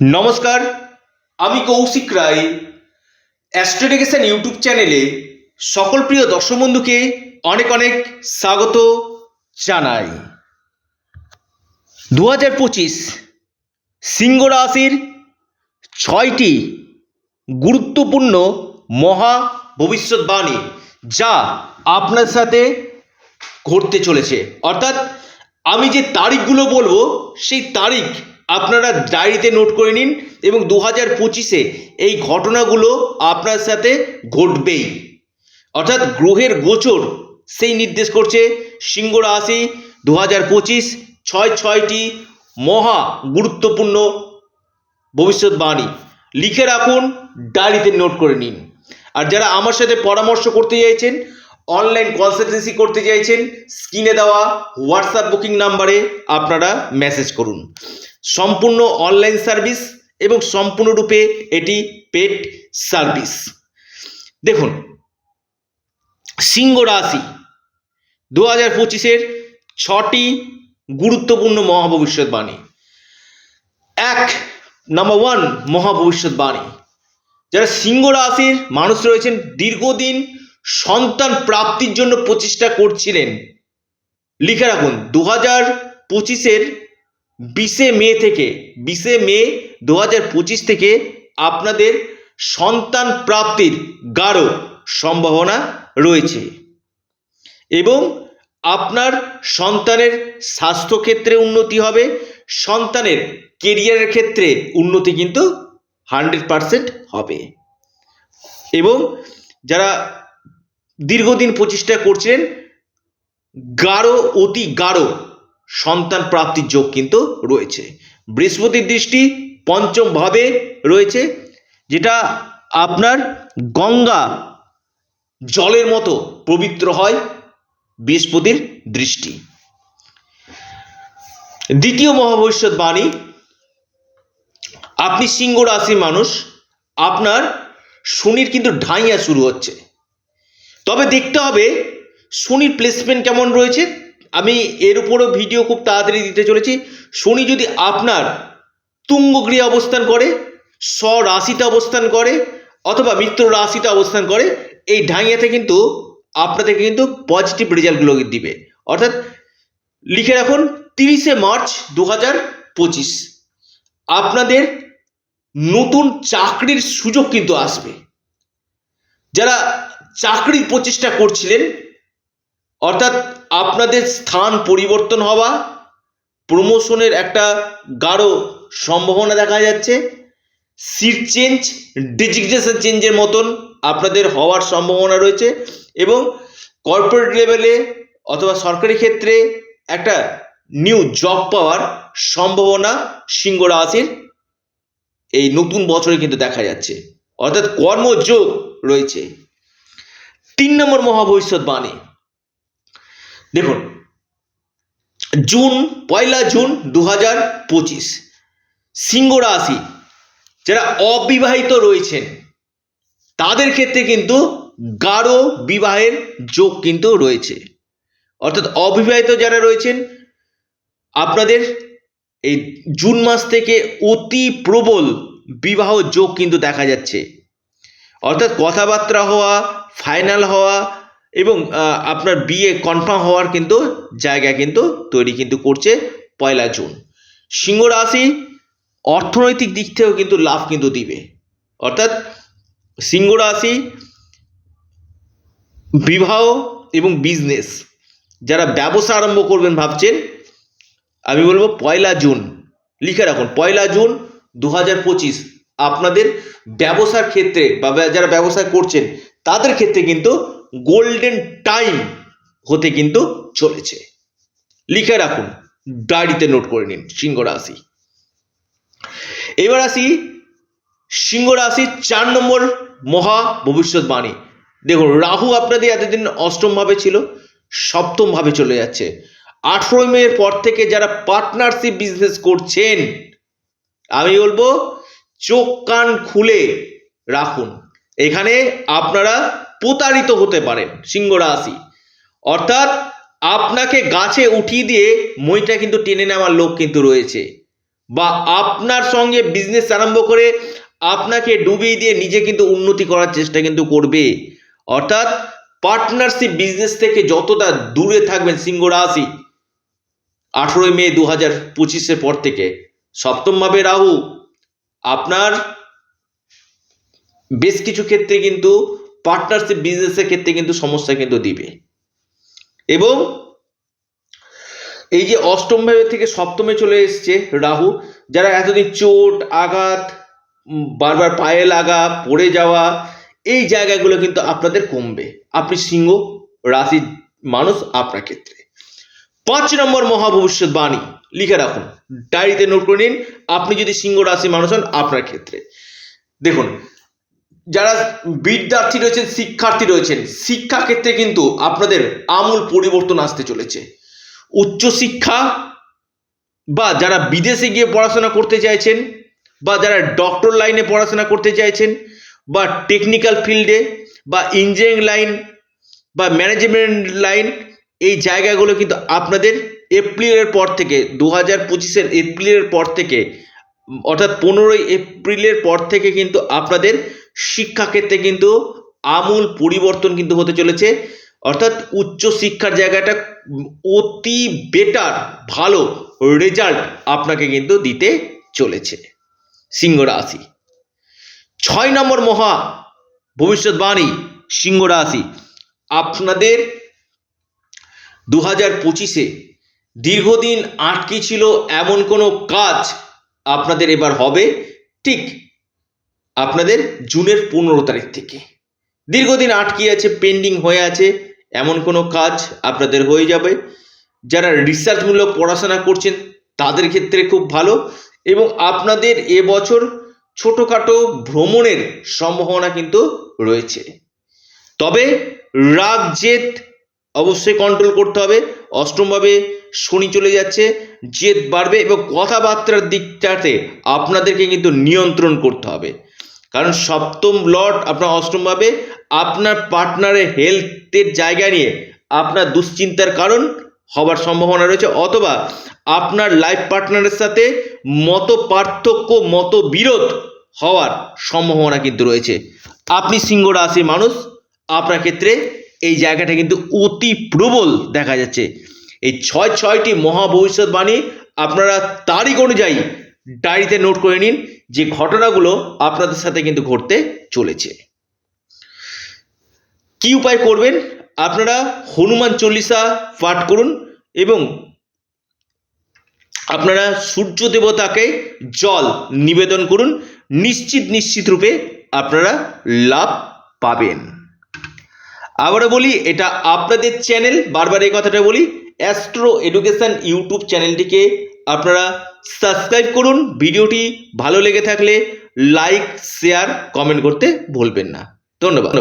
নমস্কার, আমি কৌশিক রায়। অ্যাস্ট্রোডিকেশন ইউটিউব চ্যানেলে সকল প্রিয় দর্শক বন্ধুকে অনেক অনেক স্বাগত জানাই। দু হাজার পঁচিশ সিংহ রাশির ছয়টি গুরুত্বপূর্ণ মহা ভবিষ্যৎবাণী যা আপনার সাথে ঘটতে চলেছে। অর্থাৎ আমি যে তারিখগুলো বলব, সেই তারিখ আপনারা ডায়েরিতে নোট করে নিন এবং দু হাজার পঁচিশে এই ঘটনাগুলো আপনার সাথে ঘটবেই। অর্থাৎ গ্রহের গোচর সেই নির্দেশ করছে সিংহ রাশি দু হাজার পঁচিশ ছয় ছয়টি মহা গুরুত্বপূর্ণ ভবিষ্যৎবাণী লিখে রাখুন, ডায়েরিতে নোট করে নিন। আর যারা আমার সাথে পরামর্শ করতে চাইছেন, অনলাইন কনসালটেন্সি করতে চাইছেন, স্ক্রিনে দেওয়া হোয়াটসঅ্যাপ বুকিং নাম্বারে আপনারা মেসেজ করুন। সম্পূর্ণ অনলাইন সার্ভিস এবং সম্পূর্ণরূপে এটি পেড সার্ভিস দেখুন, সিংহ রাশি দু হাজার পঁচিশের ছটি গুরুত্বপূর্ণ মহাভবিষ্যৎবাণী। এক নাম্বার ওয়ান মহাভবিষ্যৎবাণী। যারা সিংহ রাশির মানুষ রয়েছেন, দীর্ঘদিন সন্তান প্রাপ্তির জন্য প্রচেষ্টা করছিলেন। লিখে রাখুন দু হাজার পঁচিশের বিশে মে থেকে, বিশে মে দু পঁচিশ থেকে আপনাদের সন্তান প্রাপ্তির গাঢ় সম্ভাবনা রয়েছে এবং আপনার সন্তানের স্বাস্থ্যক্ষেত্রে উন্নতি হবে, সন্তানের কেরিয়ারের ক্ষেত্রে উন্নতি কিন্তু হান্ড্রেড পারসেন্ট হবে এবং যারা দীর্ঘদিন প্রচেষ্টা করছিলেন, গাঢ়, অতি গাঢ় সন্তান প্রাপ্তির যোগ কিন্তু রয়েছে। বৃহস্পতির দৃষ্টি পঞ্চম ভাবে রয়েছে, যেটা আপনার গঙ্গা জলের মতো পবিত্র হয় বৃহস্পতির দৃষ্টি। দ্বিতীয় মহাভবিষ্যৎ বাণী আপনি সিংহ রাশির মানুষ, আপনার শনির কিন্তু ঢাইয়া শুরু হচ্ছে। তবে দেখতে হবে, শনির প্লেসমেন্ট কেমন রয়েছে? আমি এর উপরও ভিডিও খুব তাড়াতাড়ি দিতে চলেছি। শনি যদি আপনার তুঙ্গগৃহে অবস্থান করে, স্বরাশিতে অবস্থান করে, অথবা মিত্র রাশিতে অবস্থান করে, এই ঢাইয়াতে কিন্তু আপনাদেরকে কিন্তু পজিটিভ রেজাল্টগুলো দিবে। অর্থাৎ লিখে রাখুন, তিরিশে মার্চ দু হাজার পঁচিশ। আপনাদের নতুন চাকরির সুযোগ কিন্তু আসবে। যারা চাকরির প্রচেষ্টা করছিলেন, অর্থাৎ আপনাদের স্থান পরিবর্তন হওয়া প্রমোশনের একটা গাঢ় সম্ভাবনা দেখা যাচ্ছে। সিট চেঞ্জ ডিজিগনেশন চেঞ্জের মতন আপনাদের হওয়ার সম্ভাবনা রয়েছে এবং কর্পোরেট লেভেলে অথবা সরকারি ক্ষেত্রে একটা নিউ জব পাওয়ার সম্ভাবনা সিংহ রাশির এই নতুন বছরে কিন্তু দেখা যাচ্ছে। অর্থাৎ কর্মযোগ রয়েছে। তিন নম্বর মহাভবিষ্যৎবাণী দেখুন, জুন, পয়লা জুন দু হাজার পঁচিশ, সিংহ রাশি, যারা অবিবাহিত রয়েছেন, তাদের ক্ষেত্রে কিন্তু গাঢ় বিবাহের যোগ কিন্তু রয়েছে। অর্থাৎ অবিবাহিত যারা রয়েছেন, আপনাদের এই জুন মাস থেকে অতি প্রবল বিবাহ যোগ কিন্তু দেখা যাচ্ছে। অর্থাৎ কথাবার্তা হওয়া ফাইনাল হওয়া এবং আপনার বিয়ে কনফার্ম হওয়ার কিন্তু জায়গা কিন্তু তৈরি কিন্তু করছে পয়লা জুন। সিংহ রাশি অর্থনৈতিক দিক থেকেও কিন্তু লাভ কিন্তু দিবে। অর্থাৎ সিংহ রাশি বিবাহ এবং বিজনেস যারা ব্যবসা আরম্ভ করবেন ভাবছেন, আমি বলব পয়লা জুন, লিখে রাখুন, পয়লা জুন দু হাজার পঁচিশ আপনাদের ব্যবসার ক্ষেত্রে বা যারা ব্যবসা করছেন, তাদের ক্ষেত্রে কিন্তু গোল্ডেন টাইম হতে কিন্তু চলেছে। লিখে রাখুন, ডায়েরিতে নোট করে নিন, সিংহ রাশি। এবার আসি সিংহ রাশির চার নম্বর মহা ভবিষ্যৎবাণী। দেখুন, রাহু আপনাদের এতদিন অষ্টম ভাবে ছিল সপ্তম ভাবে চলে যাচ্ছে। আঠেরোই মেয়ের পর থেকে যারা পার্টনারশিপ বিজনেস করছেন, আমি বলব, চোখ কান খুলে রাখুন। এখানে আপনারা প্রতারিত হতে পারেন সিংহ রাশি। অর্থাৎ আপনাকে গাছে উঠিয়ে দিয়ে মইটা কিন্তু টেনে নেওয়ার লোক কিন্তু রয়েছে। বা আপনার সঙ্গে বিজনেস আরম্ভ করে আপনাকে ডুবিয়ে দিয়ে নিজে কিন্তু উন্নতি করার চেষ্টা কিন্তু করবে। অর্থাৎ পার্টনারশিপ বিজনেস থেকে যতটা দূরে থাকবেন সিংহ রাশি, আঠেরোই মে দু হাজার পঁচিশের পর থেকে। সপ্তমভাবে রাহু, আপনার বেশ কিছু ক্ষেত্রে কিন্তু পার্টনারশিপ বিজনেসের ক্ষেত্রে কিন্তু সমস্যা কিন্তু দিবে। এবং এই যে অষ্টম ভাবে থেকে সপ্তমে চলে এসছে রাহু, যারা এতদিন চোট, আঘাত বারবার পায়ে লাগা, পড়ে যাওয়া, এই জায়গাগুলো কিন্তু আপনাদের কমবে। আপনি সিংহ রাশির মানুষ আপনার ক্ষেত্রে। পাঁচ নম্বর মহাভবিষ্যৎবাণী লিখে রাখুন। ডায়েরিতে নোট করে নিন, আপনি যদি সিংহ, রাশি মানুষ হন আপনার ক্ষেত্রে। দেখুন যারা বিদ্যার্থী রয়েছেন, শিক্ষার্থী রয়েছেন শিক্ষা ক্ষেত্রে কিন্তু আপনাদের আমূল পরিবর্তন আসতে চলেছে। উচ্চশিক্ষা বা যারা বিদেশে গিয়ে পড়াশোনা করতে চাইছেন বা যারা ডক্টর লাইনে পড়াশোনা করতে চাইছেন বা টেকনিক্যাল ফিল্ডে বা ইঞ্জিনিয়ারিং লাইন বা ম্যানেজমেন্ট লাইন এই জায়গাগুলো কিন্তু আপনাদের এপ্রিলের পর থেকে দু হাজার পঁচিশের এপ্রিলের পর থেকে, অর্থাৎ পনেরোই এপ্রিলের পর থেকে কিন্তু আপনাদের শিক্ষাক্ষেত্রে কিন্তু আমূল পরিবর্তন কিন্তু হতে চলেছে। অর্থাৎ উচ্চ শিক্ষার জায়গাটা অতি বেটার ভালো রেজাল্ট আপনাকে কিন্তু দিতে চলেছে সিংহ রাশি। ছয় নম্বর মহা ভবিষ্যৎবাণী সিংহ রাশি। আপনাদের দু হাজার পঁচিশে দীর্ঘদিন আটকে ছিল এমন কোনো কাজ আপনাদের এবার হবে। ঠিক আপনাদের জুনের পনেরো তারিখ থেকে। দীর্ঘদিন আটকে আছে পেন্ডিং হয়ে আছে, এমন কোনো কাজ আপনাদের হয়ে যাবে। যারা রিসার্চমূলক পড়াশোনা করছেন, তাদের ক্ষেত্রে খুব ভালো এবং আপনাদের এবছর ছোটোখাটো ভ্রমণের সম্ভাবনা কিন্তু রয়েছে। তবে রাগ, জেদ অবশ্যই কন্ট্রোল করতে হবে। অষ্টমভাবে শনি চলে যাচ্ছে, জেদ বাড়বে এবং কথাবার্তার দিকটাতে আপনাদেরকে কিন্তু নিয়ন্ত্রণ করতে হবে। কারণ সপ্তম লর্ড আপনার অষ্টমভাবে আপনার পার্টনারের হেলথের জায়গা নিয়ে আপনার দুশ্চিন্তার কারণ হবার সম্ভাবনা রয়েছে, অথবা আপনার লাইফ পার্টনারের সাথে মত পার্থক্য মত বিরোধ হওয়ার সম্ভাবনা কিন্তু রয়েছে। আপনি সিংহ রাশির মানুষ, আপনার ক্ষেত্রে এই জায়গাটা কিন্তু অতি প্রবল দেখা যাচ্ছে। এই ছয়, ছয়টি মহা ভবিষ্যৎবাণী আপনারা তারিখ অনুযায়ী ডায়েরিতে নোট করে নিন। যে ঘটনাগুলো আপনাদের সাথে কিন্তু ঘটতে চলেছে। কি উপায় করবেন? আপনারা হনুমান চল্লিশা পাঠ করুন এবং আপনারা সূর্য দেবতাকে জল নিবেদন করুন। নিশ্চিত নিশ্চিত রূপে আপনারা লাভ পাবেন। আবারও বলি, এটা আপনাদের চ্যানেল। বারবার এই কথাটা বলি, অ্যাস্ট্রো এডুকেশন ইউটিউব চ্যানেলটিকে আপনারা সাবস্ক্রাইব করুন। ভিডিওটি ভালো লেগে থাকলে লাইক শেয়ার কমেন্ট করতে ভুলবেন না। ধন্যবাদ।